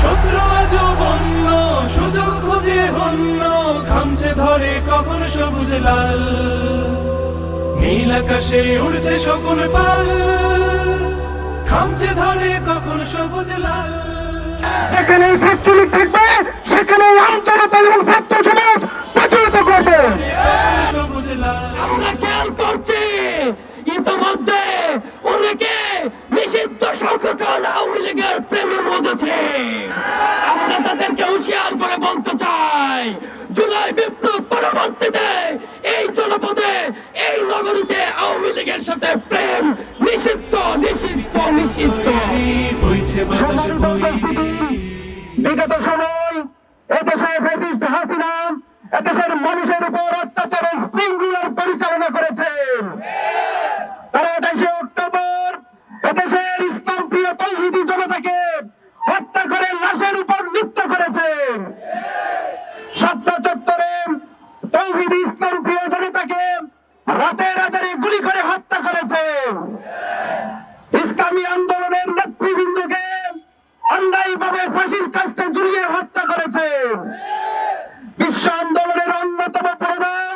শত্রু ধরে কখন সবুজ লাল। নীল আকাশে উড়ছে শকুন পাল খামছে ধরে কখন সবুজ লাল। যেখানে ছাত্রলীগ থাকবে, সেখানে আমজনতা এবং ছাত্র বিগত সময় এদেশে ফেসিস্ট হাসিনা এদেশের মানুষের উপর অন্যায়ভাবে ফাঁসির কাস্টে ঝুলিয়ে হত্যা করেছে। বিশ্ব আন্দোলনের অন্যতম প্রধান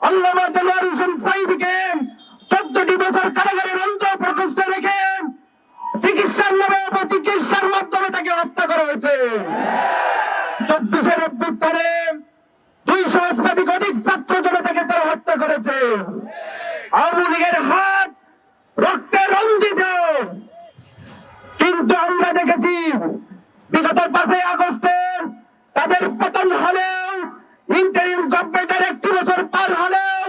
আল্লামা হোসেন চোদ্দটি বছর কারাগারের অন্ত প্রকোষ্ঠে রেখে চিকিৎসার নামে চিকিৎসার মাধ্যমে তাকে হত্যা করা হয়েছে। চব্বিশের অভ্যুত্থানে দুইশো শতাধিক অধিক ছাত্র জনতাকে তারা হত্যা করেছে। আওয়ামী লীগের হাত রক্তে রঞ্জিত কিন্তু আমরা দেখেছি বিগত পাঁচই আগস্টে তাদের পতন হলেও ইন্টারিম গভর্নমেন্টের একটি বছর পার হলেও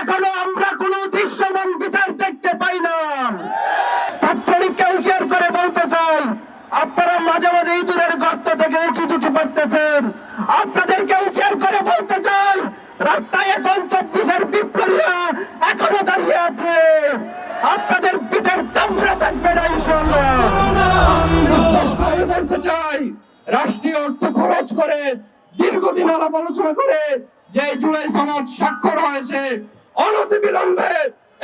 এখনও আমরা কোনো দৃশ্যমান বিচার দেখতে পাই না ছাত্রলীগকে হুঁশিয়ার করে বলতে চাই আপনারা মাঝে মাঝে ইঁদুরের গর্ত থেকে উঁকি ঝুঁকি পড়তেছেন আপনাদেরকে হুঁশিয়ার করে বলতে চাই রাস্তায় এখন চব্বিশের বিপ্লবীরা এখনও দাঁড়িয়ে আছে। আপনাদের পিঠের চামড়া থাকবে না বলতে চাই। রাষ্ট্রীয় অর্থ খরচ করে দীর্ঘদিন আলাপ আলোচনা করে যে জুলাই সনদ স্বাক্ষর হয়েছে, অনতি বিলম্বে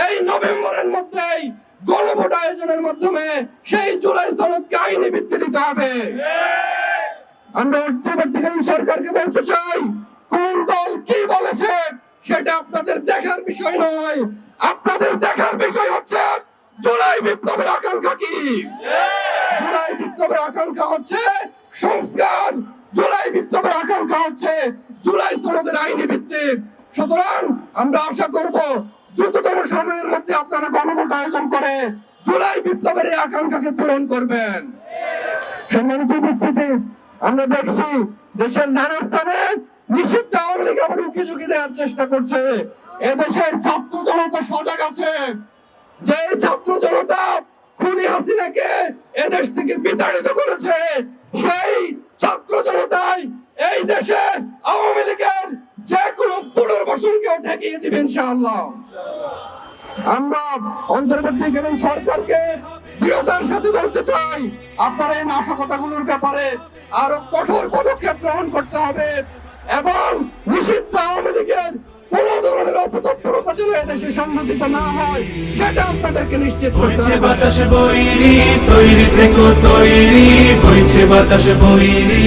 এই নভেম্বরের মধ্যেই গণভোট আয়োজনের মাধ্যমে সেই জুলাই সনদকে আইনি ভিত্তি দিতে হবে। আমরা সরকারকে বলতে চাই কোন দল কি বলেছে সেটা আপনাদের দেখার বিষয় নয়। আপনাদের দেখার বিষয় হচ্ছে জুলাই বিপ্লবের আকাঙ্ক্ষা কি? জুলাই বিপ্লবের আকাঙ্ক্ষা হচ্ছে সংস্কার। জুলাই বিপ্লবের আকাঙ্ক্ষা হচ্ছে জুলাই সনদের আইনি ভিত্তিক। সুতরাং আমরা আশা করব দ্রুততম সময়ের মধ্যে আপনারা গণভোট আয়োজন করে জুলাই বিপ্লবের এই আকাঙ্ক্ষাকে পূরণ করবেন। সম্মানিত উপস্থিতি, আমরা দেখছি দেশের নানা স্থানে নিষিদ্ধ ঝুঁকি দেওয়ার চেষ্টা করছে। এদেশের ছাত্র জনতা সজাগ আছে। যে ছাত্র জনতা খুনি হাসিনাকে এদেশ থেকে বিতাড়িত করেছে, সেই ছাত্র জনতাই এই দেশে আওয়ামী লীগের যে কোনো ঠেকিয়ে দিবেন ইনশাআল্লাহ। আমরা অন্তর্বর্তীকালীন সরকারকে দৃঢ়তার সাথে বলতে চাই, আপনারা এই নাশকতাগুলোর ব্যাপারে আরও কঠোর পদক্ষেপ গ্রহণ করতে হবে। এবং নিষিদ্ধ আওয়ামী লীগের কোন ধরনের অপতৎপরতা যেন এদেশে সংঘটিত না হয় সেটা আপনাদেরকে নিশ্চিত করতে বাতাসে হবে। বাতাস বৈরি তৈরি থেকে তৈরি বইছে বাতাসে বৈরি।